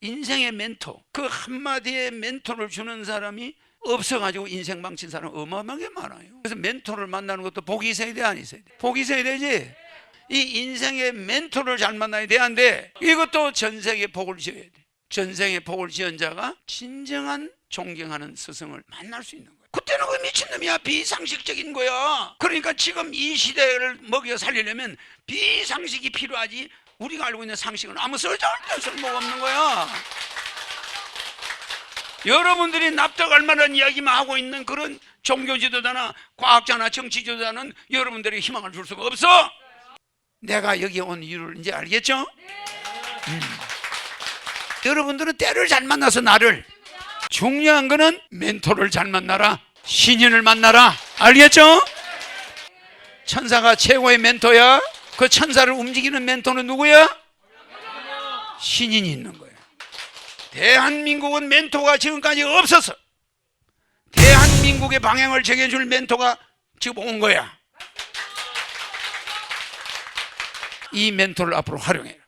인생의 멘토 그 한마디의 멘토를 주는 사람이 없어가지고 인생 망친 사람 어마어마하게 많아요. 그래서 멘토를 만나는 것도 복이 있어야 돼 안 있어야 돼? 복이 있어야 되지. 이 인생의 멘토를 잘 만나야 돼 안 돼? 이것도 전생에 복을 지어야 돼. 전생에 복을 지은 자가 진정한 존경하는 스승을 만날 수 있는 거야 그때는 그 미친놈이야 비상식적인 거야 그러니까 지금 이 시대를 먹여 살리려면 비상식이 필요하지 우리가 알고 있는 상식은 아무 쓸데없는 쓸모가 없는 거야 여러분들이 납득할 만한 이야기만 하고 있는 그런 종교 지도자나 과학자나 정치 지도자는 여러분들에게 희망을 줄 수가 없어. 내가 여기 온 이유를 이제 알겠죠? 음. 여러분들은 때를 잘 만나서 나를 중요한 거는 멘토를 잘 만나라. 신인을 만나라. 알겠죠? 천사가 최고의 멘토야. 그 천사를 움직이는 멘토는 누구야? 신인이 있는 거야. 대한민국은 멘토가 지금까지 없었어. 대한민국의 방향을 정해줄 멘토가 지금 온 거야. 이 멘토를 앞으로 활용해라.